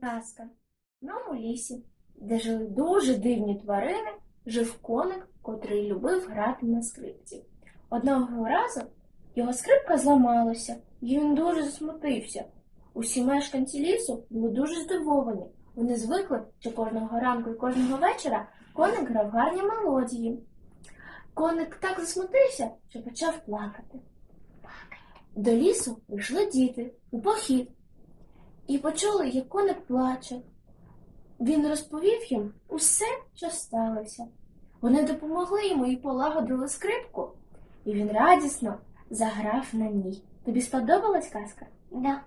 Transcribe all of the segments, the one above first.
Казка. В одному лісі, де жили дуже дивні тварини, жив коник, котрий любив грати на скрипці. Одного разу його скрипка зламалася, і він дуже засмутився. Усі мешканці лісу були дуже здивовані. Вони звикли, що кожного ранку і кожного вечора коник грав гарні мелодії. Коник так засмутився, що почав плакати. До лісу прийшли діти у похід і почули, як коник плаче. Він розповів їм усе, що сталося. Вони допомогли йому і полагодили скрипку, і він радісно заграв на ній. Тобі сподобалась казка? Да.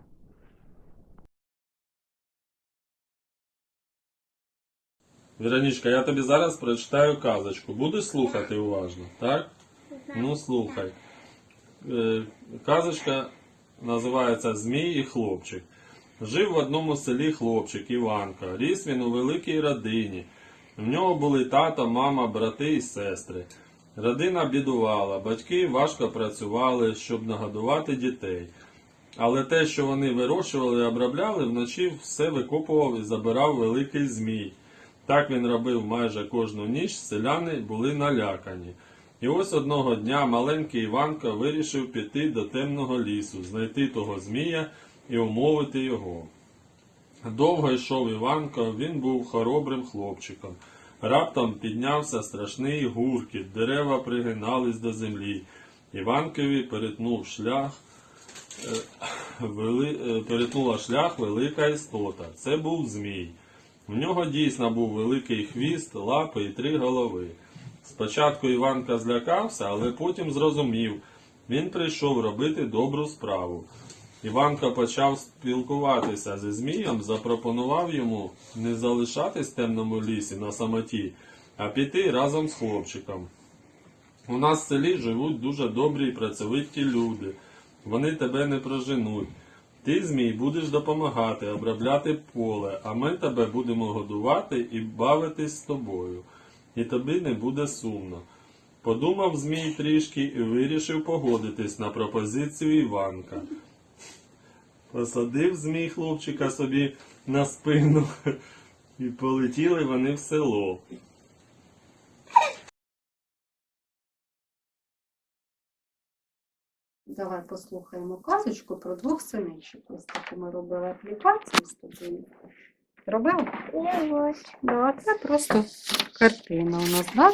Віронічка, я тобі зараз прочитаю казочку. Будеш слухати уважно, так? Ну, слухай. Е, Казочка називається Змій і хлопчик. Жив в одному селі хлопчик Іванка. Ріс він у великій родині. В нього були тато, мама, брати і сестри. Родина бідувала, батьки важко працювали, щоб нагодувати дітей. Але те, що вони вирощували і обробляли, вночі все викопував і забирав великий змій. Так він робив майже кожну ніч, селяни були налякані. І ось одного дня маленький Іванко вирішив піти до темного лісу, знайти того змія і умовити його. Довго йшов Іванко, він був хоробрим хлопчиком. Раптом піднявся страшний гуркіт, дерева пригинались до землі. Іванкові перетнув шлях, е, вели, е, перетнула шлях велика істота. Це був змій. В нього дійсно був великий хвіст, лапи і три голови. Спочатку Іванка злякався, але потім зрозумів. Він прийшов робити добру справу. Іванко почав спілкуватися зі Змієм, запропонував йому не залишатись в темному лісі на самоті, а піти разом з хлопчиком. У нас в селі живуть дуже добрі і працьовиті люди. Вони тебе не проженуть. Ти, Змій, будеш допомагати, обробляти поле, а ми тебе будемо годувати і бавитись з тобою. І тобі не буде сумно. Подумав Змій трішки і вирішив погодитись на пропозицію Іванка. Посадив Змій хлопчика собі на спину, і полетіли вони в село. Давай послухаємо казочку про двох синичок. Ось таку ми робили аплікацію з тобою. Робили? Я ось. Да, це просто картина у нас, да?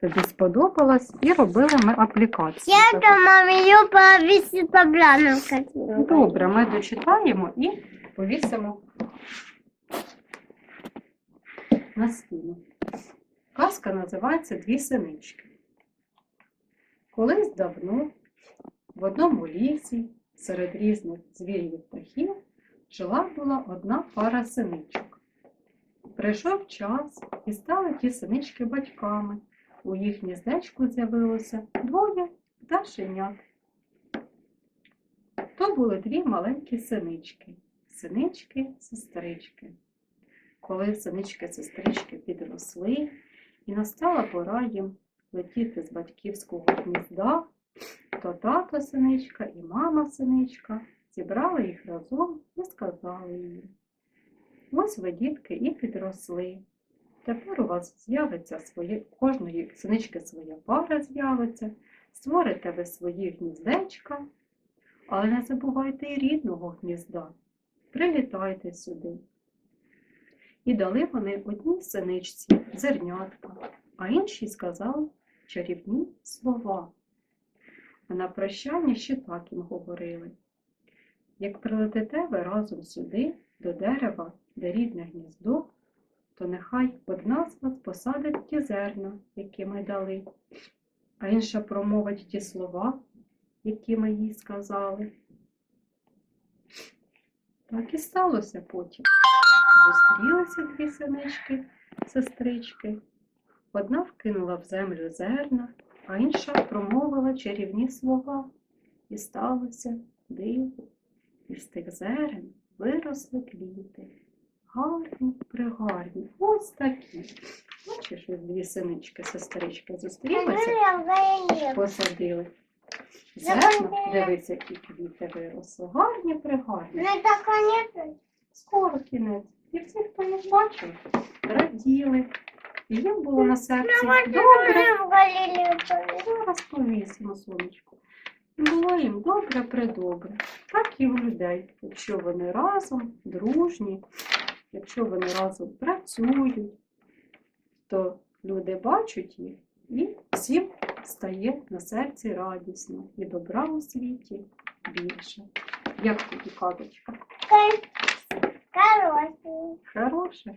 Тобі сподобалось і робили ми аплікацію. Я дома мою повесить обратно картину. Добре, ми дочитаємо і повісимо на стіну. Казка називається Дві синички. Колись давно в одному лісі серед різних звірів і птахів жила була одна пара синичок. Прийшов час і стали ті синички батьками. У їх гніздечку з'явилося двоє пташенят. То були дві маленькі синички, синички, сестрички. Коли синички-сестрички підросли, і настала пора їм летіти з батьківського гнізда, то тато синичка і мама синичка зібрали їх разом і сказали їм. Ось ви, дітки, і підросли. Тепер у вас з'явиться своє, кожної синички своя пара з'явиться, створите ви свої гніздечка, але не забувайте і рідного гнізда. Прилітайте сюди. І дали вони одній синичці зернятка, а іншій сказали чарівні слова. А на прощання ще так їм говорили. Як прилетите ви разом сюди, до дерева, де рідне гніздо, то нехай одна з вас посадить ті зерна, які ми дали, а інша промовить ті слова, які ми їй сказали. Так і сталося потім. Зустрілися дві синички, сестрички. Одна вкинула в землю зерна, а інша промовила чарівні слова. І сталося диво. Із тих зерен виросли квіти. Гарні, пригарні. Ось такі. Бачиш, ось дві синички, сестрички зустрілися, посадили. Зерна, дивись, які квіти виросли. Гарні, пригарні. Ну, так, конечно. скоро кінець. І всі, хто їх бачив, раділи. І їм було на серці добре. Зараз повісимо сонечко. Було їм добре придобре. Так і у людей, якщо вони разом, дружні, якщо вони разом працюють, то люди бачать їх і всім стає на серці радісно і добра у світі більше. Як тобі казочка? Хороше. Хороше.